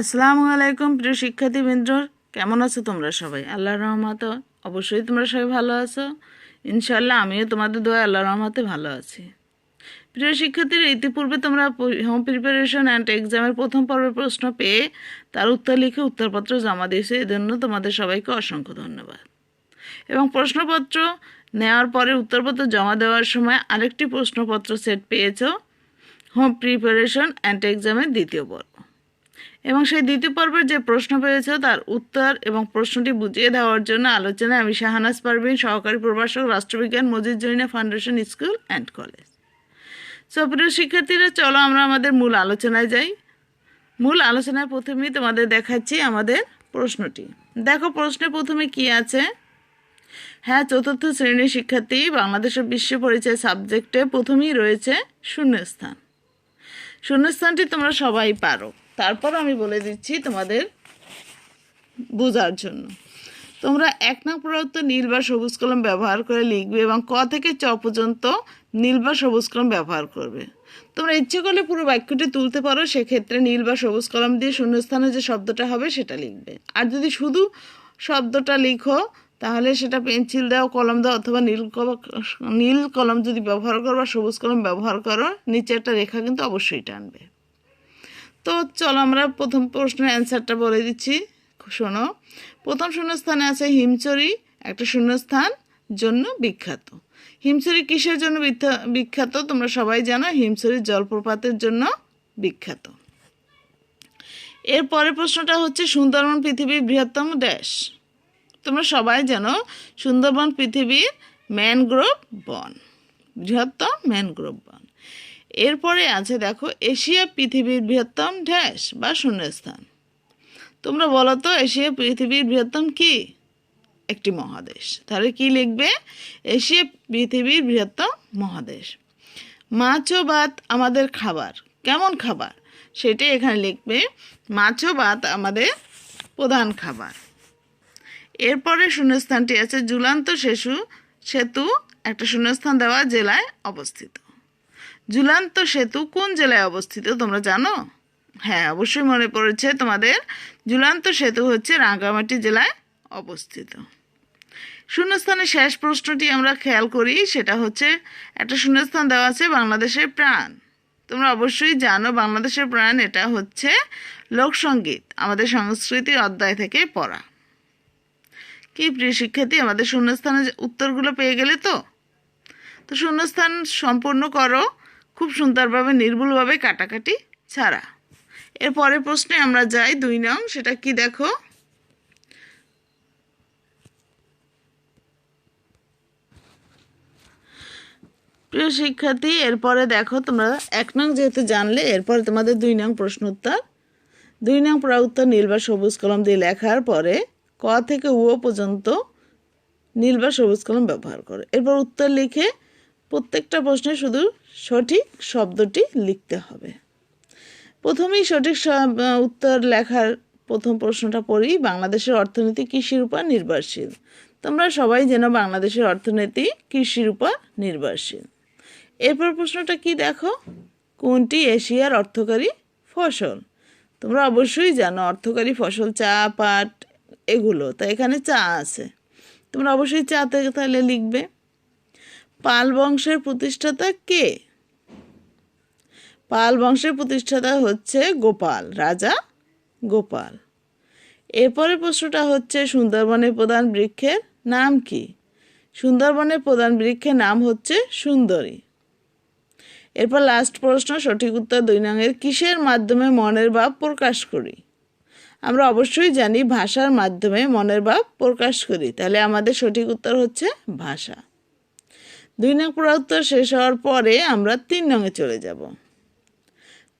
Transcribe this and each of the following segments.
আসসালামু আলাইকুম, প্রিয় শিক্ষার্থীবৃন্দ। কেমন আছো তোমরা সবাই? আল্লাহর রহমত অবশ্যই তোমরা সবাই ভালো আছো। ইনশাল্লাহ আমিও তোমাদের দোয়া আল্লাহ রহমতে ভালো আছি। প্রিয় শিক্ষার্থীরা, ইতিপূর্বে তোমরা হোম প্রিপারেশন অ্যান্ড এক্সামের প্রথম পর্বের প্রশ্ন পেয়ে তার উত্তর লিখে উত্তরপত্র জমা দিয়েছে। এজন্য তোমাদের সবাইকে অসংখ্য ধন্যবাদ। এবং প্রশ্নপত্র নেওয়ার পরে উত্তরপত্র জমা দেওয়ার সময় আরেকটি প্রশ্নপত্র সেট পেয়েছ। হোম প্রিপারেশন অ্যান্ড এক্সামের দ্বিতীয় পর্ব। এবং সেই দ্বিতীয় পর্বের যে প্রশ্ন পেয়েছে, তার উত্তর এবং প্রশ্নটি বুঝিয়ে দেওয়ার জন্য আলোচনায় আমি শাহানাজ পারভিন, সহকারী প্রভাষক, রাষ্ট্রবিজ্ঞান, Majid Jaina foundation school and college so প্রিয় শিক্ষার্থীরা, চলো আমরা আমাদের মূল আলোচনায় যাই। মূল আলোচনায় প্রথমেই তোমাদের দেখাচ্ছি আমাদের প্রশ্নটি। দেখো, প্রশ্নে প্রথমে কি আছে? হ্যাঁ চতুর্থ শ্রেণির শিক্ষার্থী, বাংলাদেশের বিশ্ব পরিচয় সাবজেক্টে প্রথমেই রয়েছে শূন্যস্থান। শূন্যস্থানটি তোমরা সবাই পারো। তারপর আমি বলে দিচ্ছি তোমাদের বোঝার জন্য। তোমরা এক নং প্রদত্ত নীল বা সবুজ কলম ব্যবহার করে লিখবে এবং ক থেকে চ পর্যন্ত নীল বা সবুজ কলম ব্যবহার করবে। তোমরা ইচ্ছে করলে পুরো বাক্যটি তুলতে পারো, সেক্ষেত্রে নীল বা সবুজ কলম দিয়ে শূন্যস্থানে যে শব্দটা হবে সেটা লিখবে। আর যদি শুধু শব্দটা লিখো তাহলে সেটা পেন্সিল দাও, কলম দাও অথবা নীল নীল কলম যদি ব্যবহার করো বা সবুজ কলম ব্যবহার করো, নিচে একটা রেখা কিন্তু অবশ্যই টানবে। তো চলো আমরা প্রথম প্রশ্নের অ্যান্সারটা বলে দিচ্ছি। শোনো, প্রথম শূন্যস্থানে আছে হিমচরি একটা শূন্যস্থান জন্য বিখ্যাত। হিমচরি কিসের জন্য বিখ্যা- বিখ্যাত? তোমরা সবাই জানো হিমচরি জলপ্রপাতের জন্য বিখ্যাত। এর পরের প্রশ্নটা হচ্ছে, সুন্দরবন পৃথিবীর বৃহত্তম ড্যাশ তোমরা সবাই জানো সুন্দরবন পৃথিবীর ম্যানগ্রোভ বন। বৃহত্তম ম্যানগ্রোভ বন। এরপরে আছে দেখো এশিয়া পৃথিবীর বৃহত্তম ড্যাশ বা শূন্যস্থান। তোমরা বলো তো এশিয়া পৃথিবীর বৃহত্তম কি? একটি মহাদেশ। তাহলে কি লিখবে? এশিয়া পৃথিবীর বৃহত্তম মহাদেশ। মাছ ও ভাত আমাদের খাবার। কেমন খাবার? সেটাই এখানে লিখবে। মাছ ও ভাত আমাদের প্রধান খাবার। এরপরে শূন্যস্থানটি আছে ঝুলান্ত সেতু সেতু, একটা শূন্যস্থান দেওয়া জেলায় অবস্থিত। ঝুলান্ত সেতু কোন জেলায় অবস্থিত তোমরা জানো? হ্যাঁ অবশ্যই মনে পড়েছে তোমাদের। ঝুলান্ত সেতু হচ্ছে রাঙ্গামাটি জেলায় অবস্থিত। শূন্যস্থানের শেষ প্রশ্নটি আমরা খেয়াল করি, সেটা হচ্ছে একটা শূন্যস্থান দেওয়া আছে বাংলাদেশের প্রাণ। তোমরা অবশ্যই জানো বাংলাদেশের প্রাণ, এটা হচ্ছে লোকসঙ্গীত আমাদের সংস্কৃতির অধ্যায় থেকে পড়া। কি প্রিয় শিক্ষার্থী, আমাদের শূন্যস্থানের উত্তরগুলো পেয়ে গেলে তো? তো শূন্যস্থান সম্পূর্ণ করো, খুব সুন্দরভাবে, নির্ভুলভাবে কাটাকাটি ছাড়া। এর পরের প্রশ্নে আমরা যাই, দুই নং, সেটা কি দেখো? প্রিয় শিক্ষার্থী এরপরে দেখো তোমরা, এক নং যেহেতু জানলে এরপরে তোমাদের দুই নং প্রশ্ন উত্তর। দুই নং প্রা উত্তর নীল বা সবুজ কলম দিয়ে লেখার পরে ক থেকে ও পর্যন্ত নীল বা সবুজ কলম ব্যবহার করো। এরপর উত্তর লিখে প্রত্যেকটা প্রশ্নে শুধু সঠিক শব্দটি লিখতে হবে। প্রথমেই সঠিক উত্তর লেখার প্রথম প্রশ্নটা পড়ি, বাংলাদেশের অর্থনীতি কৃষির উপর নির্ভরশীল। তোমরা সবাই যেন বাংলাদেশের অর্থনীতি কৃষির উপর নির্ভরশীল। এরপর প্রশ্নটা কি দেখো? কোনটি এশিয়ার অর্থকারী ফসল? তোমরা অবশ্যই জানো অর্থকারী ফসল চা, পাট এগুলো, তা এখানে চা আছে। তোমরা অবশ্যই চা থেকে তাহলে লিখবে। পাল বংশের প্রতিষ্ঠাতা কে? পাল বংশের প্রতিষ্ঠাতা হচ্ছে গোপাল, রাজা গোপাল। এরপরে প্রশ্নটা হচ্ছে সুন্দরবনের প্রধান বৃক্ষের নাম কি? সুন্দরবনের প্রধান বৃক্ষের নাম হচ্ছে সুন্দরী। এরপর লাস্ট প্রশ্ন, সঠিক উত্তর দুই নঙের কিসের মাধ্যমে মনের ভাব প্রকাশ করি? আমরা অবশ্যই জানি ভাষার মাধ্যমে মনের ভাব প্রকাশ করি। তাহলে আমাদের সঠিক উত্তর হচ্ছে ভাষা। দুই নং উত্তর শেষ হওয়ার পরে আমরা তিন নঙে চলে যাব।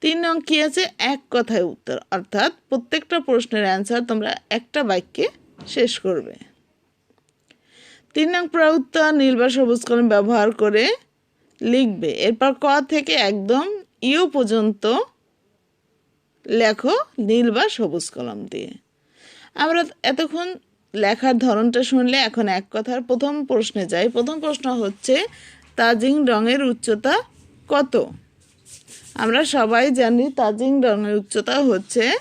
তিন নং কী আছে? এক কথায় উত্তর। অর্থাৎ প্রত্যেকটা প্রশ্নের অ্যান্সার তোমরা একটা বাক্যে শেষ করবে। তিন নং উত্তর নীল বা সবুজ কলম ব্যবহার করে লিখবে। এরপর ক থেকে একদম ইউ পর্যন্ত লেখো নীল বা সবুজ কলম দিয়ে। আমরা এতক্ষণ লেখার ধরনটা শুনলে এখন এক কথার প্রথম প্রশ্নে যাই। প্রথম প্রশ্ন হচ্ছে, তাজিং রঙের উচ্চতা কত? আমরা সবাই জানি তাজিং রঙের উচ্চতা হচ্ছে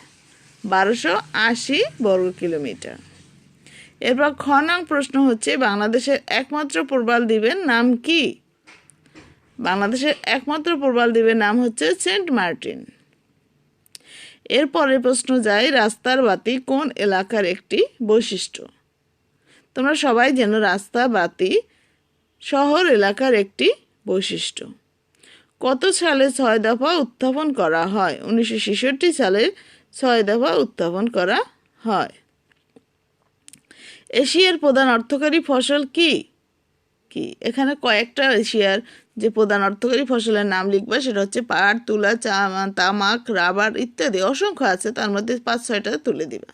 বারোশো আশি বর্গ কিলোমিটার। এরপর খ নং প্রশ্ন হচ্ছে, বাংলাদেশের একমাত্র প্রবাল দ্বীপের নাম কি? বাংলাদেশের একমাত্র প্রবাল দ্বীপের নাম হচ্ছে সেন্ট মার্টিন। এরপরের প্রশ্ন যায়, রাস্তার বাতি কোন এলাকার একটি বৈশিষ্ট্য? তোমরা সবাই যেন রাস্তা বাতি শহর এলাকার একটি বৈশিষ্ট্য। কত সালে ছয় দফা উত্থাপন করা হয়? উনিশশো ছেষট্টি সালে ছয় দফা উত্থাপন করা হয়। এশিয়ার প্রধান অর্থকারী ফসল কি? কি? এখানে কয়েকটা এশিয়ার যে প্রধান অর্থকারী ফসলের নাম লিখবা, সেটা হচ্ছে পাট, তুলা চা তামাক, রাবার ইত্যাদি অসংখ্য আছে, তার মধ্যে পাঁচ, ছয়টা তুলে দিবা।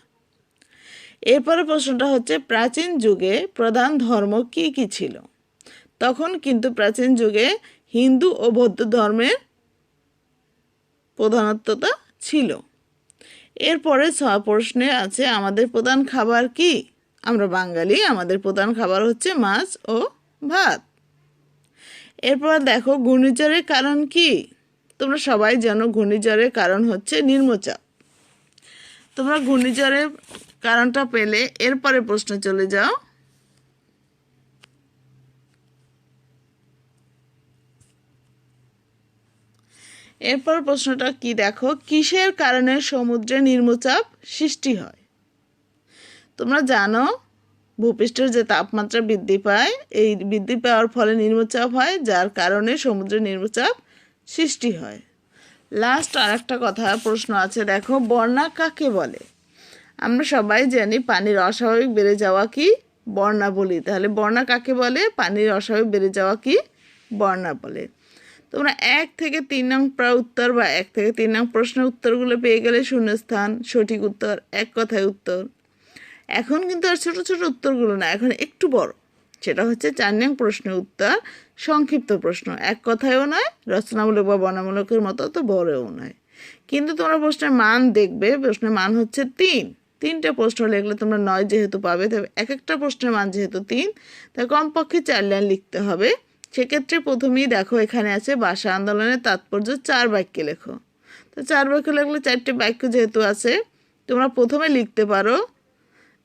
এরপরে প্রশ্নটা হচ্ছে, প্রাচীন যুগে প্রধান ধর্ম কি কি ছিল? তখন কিন্তু প্রাচীন যুগে হিন্দু ও বৌদ্ধ ধর্মের প্রধানত্বতা ছিল। এরপরে ছ প্রশ্নে আছে, আমাদের প্রধান খাবার কি? আমরা বাঙালি, আমাদের প্রধান খাবার হচ্ছে মাছ ও ভাত। এরপর দেখো, ঘূর্ণিঝড়ের কারণ কি? তোমরা সবাই জানো ঘূর্ণিঝড়ের কারণ হচ্ছে নিম্নচাপ। তোমরা ঘূর্ণিঝড়ের কারণটা পেলে এরপরে প্রশ্ন চলে যাও। এরপর প্রশ্নটা কি? দেখো, কিসের কারণে সমুদ্রে নিম্নচাপ সৃষ্টি হয়? তোমরা জানো ভূপৃষ্ঠের যে তাপমাত্রা বৃদ্ধি পায়, এই বৃদ্ধি পাওয়ার ফলে নিম্নচাপ হয়, যার কারণে সমুদ্রে নিম্নচাপ সৃষ্টি হয়। লাস্ট আর একটা কথা, প্রশ্ন আছে, দেখো, বন্যা কাকে বলে? আমরা সবাই জানি পানির অস্বাভাবিক বেড়ে যাওয়া কি বন্যা বলি। তাহলে বন্যা কাকে বলে? পানির অস্বাভাবিক বেড়ে যাওয়া কি বন্যা বলে। তোমরা এক থেকে তিন নং প্রায় উত্তর বা এক থেকে তিন নং প্রশ্নের উত্তরগুলো পেয়ে গেলে শূন্যস্থান, সঠিক উত্তর, এক কথায় উত্তর। এখন কিন্তু আর ছোট ছোট উত্তরগুলো না, এখন একটু বড়। সেটা হচ্ছে চার নং প্রশ্নের উত্তর, সংক্ষিপ্ত প্রশ্ন। এক কথায়ও নয়, রচনামূলক বা বর্ণামূলকের মতো তো বড়ও নয়। কিন্তু তোমরা প্রশ্নের মান দেখবে, প্রশ্নের মান হচ্ছে তিন। তিনটে প্রশ্ন লিখলে তোমরা নয় যেহেতু পাবে, তবে এক একটা প্রশ্নের মান যেহেতু তিন তাই কমপক্ষে চার লাইন লিখতে হবে। সেক্ষেত্রে প্রথমেই দেখো এখানে আছে, ভাষা আন্দোলনের তাৎপর্য চার বাক্যে লেখো। তো চার বাক্য লিখলে চারটে বাক্য যেহেতু আছে, তোমরা প্রথমে লিখতে পারো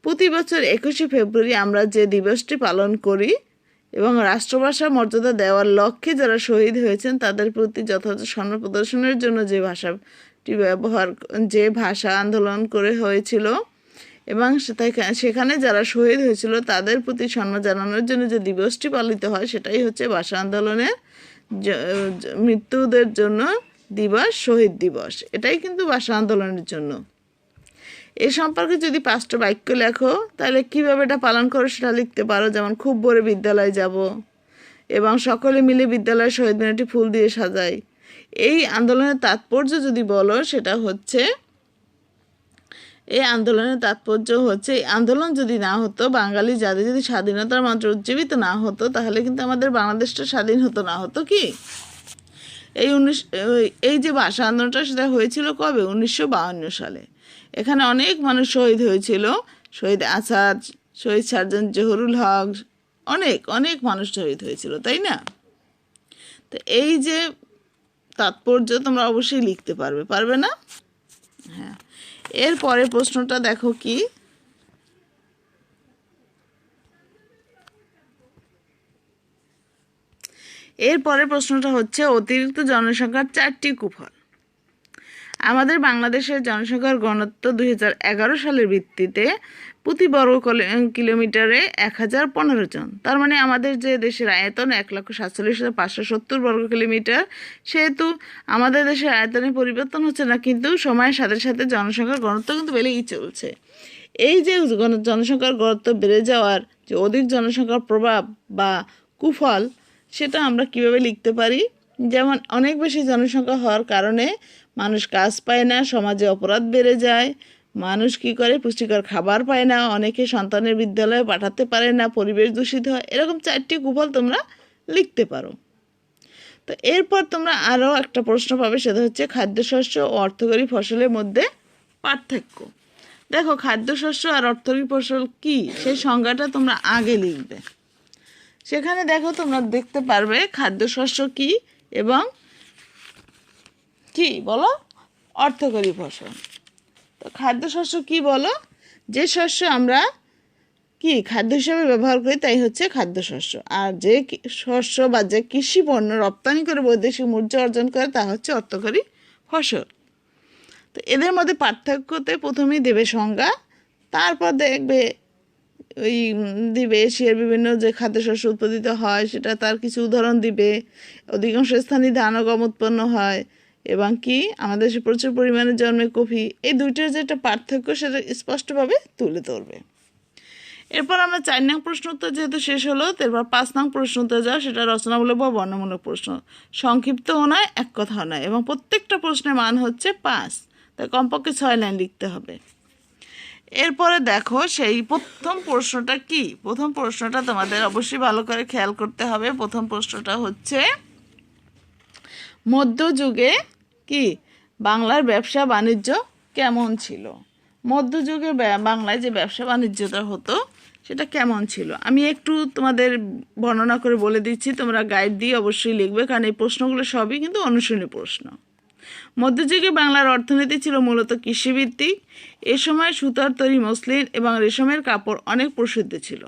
প্রতি বছর একুশে ফেব্রুয়ারি আমরা যে দিবসটি পালন করি এবং রাষ্ট্রভাষা মর্যাদা দেওয়ার লক্ষ্যে যারা শহীদ হয়েছেন, তাদের প্রতি যথাযথ সম্মান প্রদর্শনের জন্য যে ভাষাটি ব্যবহার, যে ভাষা আন্দোলন করে হয়েছিল এবং সেখানে যারা শহীদ হয়েছিল, তাদের প্রতি সম্মান জানানোর জন্য যে দিবসটি পালিত হয়, সেটাই হচ্ছে ভাষা আন্দোলনের মৃত্যুদের জন্য দিবস, শহীদ দিবস। এটাই কিন্তু ভাষা আন্দোলনের জন্য। এ সম্পর্কে যদি পাঁচটা বাক্য লেখো, তাহলে কীভাবে এটা পালন করো সেটা লিখতে পারো। যেমন, খুব ভোরে বিদ্যালয়ে যাব এবং সকলে মিলে বিদ্যালয়ের শহীদ মিনারটি ফুল দিয়ে সাজাই। এই আন্দোলনের তাৎপর্য যদি বলো, সেটা হচ্ছে, এই আন্দোলনের তাৎপর্য হচ্ছে, এই আন্দোলন যদি না হতো, বাঙালি জাতি যদি স্বাধীনতার মন্ত্র উজ্জীবিত না হতো, তাহলে কিন্তু আমাদের বাংলাদেশটা স্বাধীন হতো না। হতো কি? এই উনিশ, এই যে ভাষা আন্দোলনটা সেটা হয়েছিল কবে? উনিশশো সালে। এখানে অনেক মানুষ শহীদ হয়েছিল। শহীদ আসাদ, শহীদ সার্জন জহুরুল হক, অনেক অনেক মানুষ শহীদ হয়েছিল, তাই না? তো এই যে তাৎপর্য তোমরা অবশ্যই লিখতে পারবে পারবে না? হ্যাঁ। এর এরপরে প্রশ্নটা দেখো কি? এরপরে প্রশ্নটা হচ্ছে, অতিরিক্ত জনসংখ্যার চারটি কুফল। আমাদের বাংলাদেশের জনসংখ্যার ঘনত্ব দুই হাজার এগারো সালের ভিত্তিতে প্রতি বর্গ কলে- কিলোমিটারে এক হাজার পনেরো জন। তার মানে আমাদের যে দেশের আয়তন এক লক্ষ সাতচল্লিশ হাজার পাঁচশো সত্তর বর্গ কিলোমিটার, সেহেতু আমাদের দেশের আয়তনে পরিবর্তন হচ্ছে না, কিন্তু সময়ের সাথে সাথে জনসংখ্যার ঘনত্ব কিন্তু বেড়েই চলছে। এই যে জনসংখ্যার ঘনত্ব বেড়ে যাওয়ার যে অধিক জনসংখ্যার প্রভাব বা কুফল, সেটা আমরা কীভাবে লিখতে পারি? যেমন অনেক বেশি জনসংখ্যা হওয়ার কারণে মানুষ কাজ পায় না, সমাজে অপরাধ বেড়ে যায়। মানুষ কি করে? পুষ্টিকর খাবার পায় না, অনেকে সন্তানের বিদ্যালয়ে পাঠাতে পারে না, পরিবেশ দূষিত হয়। এরকম চারটি কুফল তোমরা লিখতে পারো। তো এরপর তোমরা আরও একটা প্রশ্ন পাবে, সেটা হচ্ছে খাদ্যশস্য ও অর্থকরী ফসলের মধ্যে পার্থক্য। দেখো, খাদ্যশস্য আর অর্থকরী ফসল কি? সেই সংজ্ঞাটা তোমরা আগে লিখবে। সেখানে দেখো তোমরা দেখতে পারবে খাদ্যশস্য কি এবং কি বলো? অর্থকরী ফসল। তো খাদ্যশস্য কি বলো? যে শস্য আমরা কি খাদ্য হিসাবে ব্যবহার করি তাই হচ্ছে খাদ্যশস্য। আর যে শস্য বা যে কৃষি পণ্য রপ্তানি করে বৈদেশিক মুদ্রা অর্জন করে তা হচ্ছে অর্থকরী ফসল। তো এদের মধ্যে পার্থক্যতে প্রথমেই দেবে সংজ্ঞা, তারপর দেখবে ওই দিবে এশিয়ার বিভিন্ন যে খাদ্যশস্য উৎপাদিত হয় সেটা তার কিছু উদাহরণ দিবে, অধিকাংশ স্থানীয় ধান ও গম উৎপন্ন হয়। এবং কি আমাদের দেশে প্রচুর পরিমাণে জন্মে কফি এই দুইটার যে একটা পার্থক্য সেটা স্পষ্টভাবে তুলে ধরবে। এরপর আমরা চার নং প্রশ্ন উত্তর যেহেতু শেষ হলো তারপর পাঁচ নং প্রশ্ন উত্তর যাও, সেটা রচনামূলক বা বর্ণমূলক প্রশ্ন। সংক্ষিপ্তও নয়, এক কথাও নয়, এবং প্রত্যেকটা প্রশ্নের মান হচ্ছে পাঁচ। তাই কমপক্ষে ছয় লাইন লিখতে হবে। এরপরে দেখো, সেই প্রথম প্রশ্নটা কি? প্রথম প্রশ্নটা তোমাদের অবশ্যই ভালো করে খেয়াল করতে হবে। প্রথম প্রশ্নটা হচ্ছে, মধ্যযুগে কি? বাংলার ব্যবসা বাণিজ্য কেমন ছিল? মধ্যযুগে বাংলায় যে ব্যবসা বাণিজ্যটা হতো, সেটা কেমন ছিল? আমি একটু তোমাদের বর্ণনা করে বলে দিচ্ছি, তোমরা গাইড দিয়ে অবশ্যই লিখবে, কারণ এই প্রশ্নগুলো সবই কিন্তু অনুশীলনী প্রশ্ন। মধ্যযুগে বাংলার অর্থনীতি ছিল মূলত কৃষিভিত্তিক। এ সময় সুতার তৈরি মসলিন এবং রেশমের কাপড় অনেক প্রসিদ্ধ ছিল।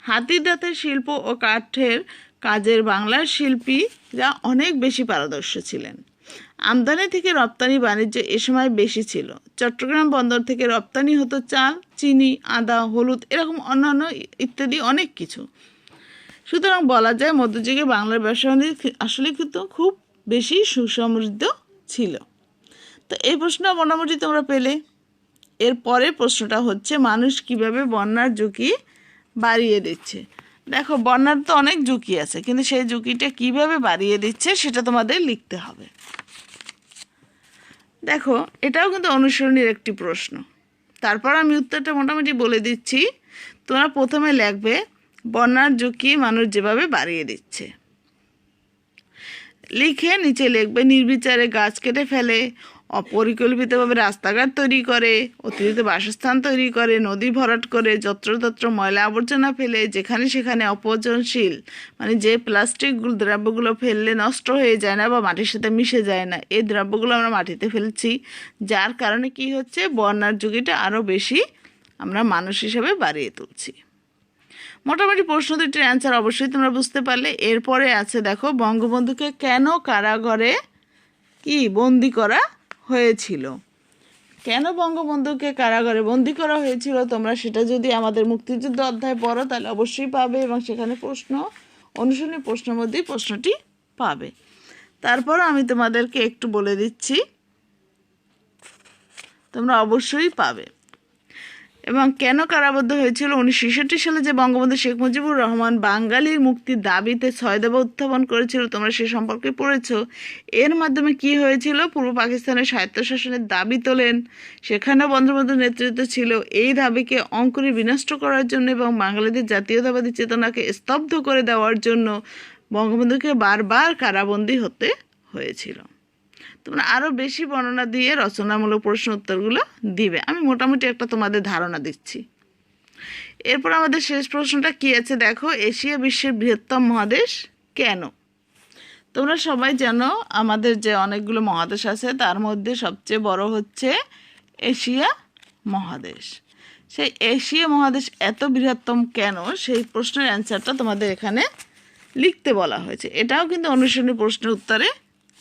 হাতির দাঁতের শিল্প ও কাঠের কাজের বাংলার শিল্পীরা অনেক বেশি পারদর্শী ছিলেন। আমদানি থেকে রপ্তানি বাণিজ্য এ সময় বেশি ছিল। চট্টগ্রাম বন্দর থেকে রপ্তানি হতো চাল, চিনি, আদা, হলুদ এরকম অন্যান্য ইত্যাদি অনেক কিছু। সুতরাং বলা যায় মধ্যযুগে বাংলার ব্যবসা বাণিজ্য আসলে কিন্তু খুব বেশি সুসমৃদ্ধ ছিল। তো এই প্রশ্ন মোটামুটি তোমরা পেলে। এর পরের প্রশ্নটা হচ্ছে, মানুষ কীভাবে বন্যার ঝুঁকি বাড়িয়ে দিচ্ছে? দেখো, বন্যার তো অনেক ঝুঁকি আছে, কিন্তু সেই ঝুঁকিটা কীভাবে বাড়িয়ে দিচ্ছে সেটা তোমাদের লিখতে হবে। দেখো, এটাও কিন্তু অনুসরণীর একটি প্রশ্ন। তারপর আমি উত্তরটা মোটামুটি বলে দিচ্ছি। তোমরা প্রথমে লিখবে, বন্যার ঝুঁকি মানুষ যেভাবে বাড়িয়ে দিচ্ছে। লিখে নিচে লিখবে, নির্বিচারে গাছ কেটে ফেলে। অপরিকল্পিতভাবে রাস্তাঘাট তৈরি করে, অতিরিক্ত বাসস্থান তৈরি করে, নদী ভরাট করে, যত্রতত্র ময়লা আবর্জনা ফেলে, যেখানে সেখানে অপচনশীল। মানে যে প্লাস্টিক দ্রব্যগুলো ফেললে নষ্ট হয়ে যায় না বা মাটির সাথে মিশে যায় না। এই দ্রব্যগুলো আমরা মাটিতে ফেলছি, যার কারণে কি হচ্ছে? বন্যার ঝুঁকিটা আরও বেশি আমরা মানুষ হিসেবে বাড়িয়ে তুলছি। মোটামুটি প্রশ্ন দুটির অ্যান্সার অবশ্যই তোমরা বুঝতে পারলে। এরপরে আছে, দেখো, বঙ্গবন্ধুকে কেন কারাগারে কি বন্দি করা হয়েছিল। কেন বঙ্গবন্ধুকে কারাগারে বন্দি করা হয়েছিল? তোমরা সেটা যদি আমাদের মুক্তিযুদ্ধ অধ্যায় পড়ো, তাহলে অবশ্যই পাবে এবং সেখানে প্রশ্ন, অনুশীলনী প্রশ্নের মধ্যেই প্রশ্নটি পাবে। তারপর আমি তোমাদেরকে একটু বলে দিচ্ছি। তোমরা অবশ্যই পাবে। এবং কেন কারাবদ্ধ হয়েছিল? উনিশশো ছেষট্টি সালে যে বঙ্গবন্ধু শেখ মুজিবুর রহমান বাঙালির মুক্তির দাবিতে ছয় উত্থাপন করেছিল, তোমরা সে সম্পর্কে পড়েছ। এর মাধ্যমে কি হয়েছিল? পূর্ব পাকিস্তানের স্বায়ত্তশাসনের দাবি তোলেন। সেখানেও বঙ্গবন্ধুর নেতৃত্ব ছিল। এই দাবিকে অঙ্কুরে বিনষ্ট করার জন্য এবং বাঙালিদের জাতীয়তাবাদী চেতনাকে স্তব্ধ করে দেওয়ার জন্য বঙ্গবন্ধুকে বারবার কারাবন্দী হতে হয়েছিল। তোমরা আরও বেশি বর্ণনা দিয়ে রচনামূলক প্রশ্ন উত্তরগুলো দিবে। আমি মোটামুটি একটা তোমাদের ধারণা দিচ্ছি। এরপর আমাদের শেষ প্রশ্নটা কী আছে দেখো, এশিয়া বিশ্বের বৃহত্তম মহাদেশ কেন? তোমরা সবাই জানো আমাদের যে অনেকগুলো মহাদেশ আছে, তার মধ্যে সবচেয়ে বড় হচ্ছে এশিয়া মহাদেশ। সেই এশিয়া মহাদেশ এত বৃহত্তম কেন? সেই প্রশ্নের অ্যান্সারটা তোমাদের এখানে লিখতে বলা হয়েছে। এটাও কিন্তু অনুসরণী প্রশ্নের উত্তরে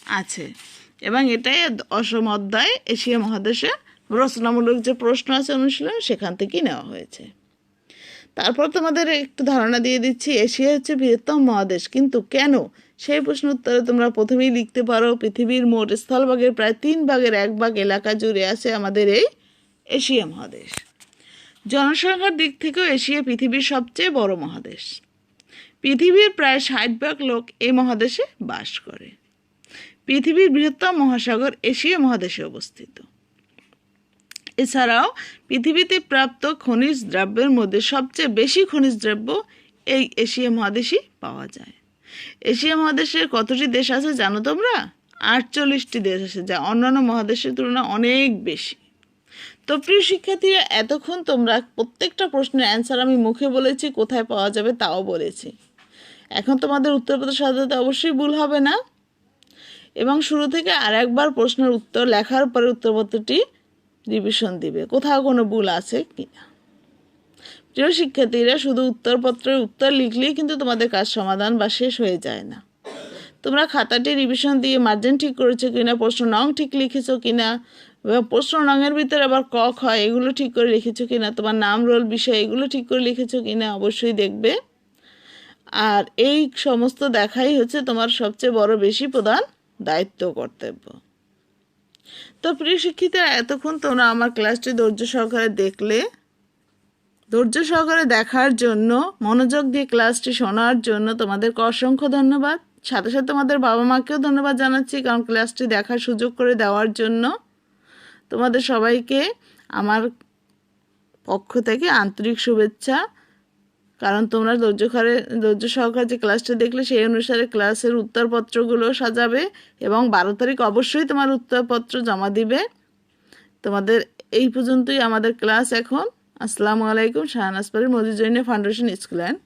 আছে। এবং এটাই অসম অধ্যায় এশিয়া মহাদেশে রচনামূলক যে প্রশ্ন আছে অনুশীলন, সেখান থেকেই নেওয়া হয়েছে। তারপর তোমাদের একটু ধারণা দিয়ে দিচ্ছি, এশিয়া হচ্ছে বৃহত্তম মহাদেশ, কিন্তু কেন? সেই প্রশ্ন উত্তরে তোমরা প্রথমেই লিখতে পারো, পৃথিবীর মোট স্থলভাগের প্রায় তিন ভাগের এক ভাগ এলাকা জুড়ে আছে আমাদের এই এশিয়া মহাদেশ। জনসংখ্যার দিক থেকেও এশিয়া পৃথিবীর সবচেয়ে বড় মহাদেশ। পৃথিবীর প্রায় ষাট ভাগ লোক এই মহাদেশে বাস করে। পৃথিবীর বৃহত্তম মহাসাগর এশিয়া মহাদেশে অবস্থিত। এছাড়াও পৃথিবীতে প্রাপ্ত খনিজ দ্রব্যের মধ্যে সবচেয়ে বেশি খনিজ দ্রব্য এই এশিয়া মহাদেশেই পাওয়া যায়। এশিয়া মহাদেশের কতটি দেশ আছে জানো তোমরা? আটচল্লিশটি দেশ আছে, যা অন্যান্য মহাদেশের তুলনায় অনেক বেশি। তো প্রিয় শিক্ষার্থীরা, এতক্ষণ তোমরা প্রত্যেকটা প্রশ্নের অ্যান্সার আমি মুখে বলেছি, কোথায় পাওয়া যাবে তাও বলেছি। এখন তোমাদের উত্তরপত্র সাজাতে অবশ্যই ভুল হবে না। এবং শুরু থেকে আর একবার প্রশ্নের উত্তর, লেখার পরে উত্তরপত্রটি রিভিশন দিবে। কোথাও কোনো ভুল আছে কি না প্রিয় শিক্ষার্থীরা, শুধু উত্তরপত্রের উত্তর লিখলেই কিন্তু তোমাদের কাজ সমাধান বা শেষ হয়ে যায় না। তোমরা খাতাটি রিভিশন দিয়ে মার্জিন ঠিক করেছ কিনা, প্রশ্ন নং ঠিক লিখেছো কিনা প্রশ্ন নংয়ের ভিতরে আবার ক, খ এগুলো ঠিক করে লিখেছো কিনা, তোমার নাম রোল বিষয় এগুলো ঠিক করে লিখেছো কিনা অবশ্যই দেখবে। আর এই সমস্ত দেখাই হচ্ছে তোমার সবচেয়ে বড় বেশি প্রধান দায়িত্ব কর্তব্য। তো প্রিয় শিক্ষিতা এতক্ষণ তোমরা আমার ক্লাসটি ধৈর্য সহকারে দেখলে। ধৈর্য সহকারে দেখার জন্য, মনোযোগ দিয়ে ক্লাসটি শোনার জন্য তোমাদেরকে অসংখ্য ধন্যবাদ। সাথে সাথে তোমাদের বাবা মাকেও ধন্যবাদ জানাচ্ছি, কারণ ক্লাসটি দেখার সুযোগ করে দেওয়ার জন্য। তোমাদের সবাইকে আমার পক্ষ থেকে আন্তরিক শুভেচ্ছা। কারণ তোমরা ধৈর্য সহকারে ধৈর্য সহকারে যে ক্লাসটা দেখলে, সেই অনুসারে ক্লাসের উত্তরপত্রগুলো সাজাবে এবং বারো তারিখ অবশ্যই তোমার উত্তরপত্র জমা দিবে। তোমাদের এই পর্যন্তই আমাদের ক্লাস এখন। আসসালামু আলাইকুম শাহনাজপুরের মজিজৈন ফাউন্ডেশন স্কুল অ্যান্ড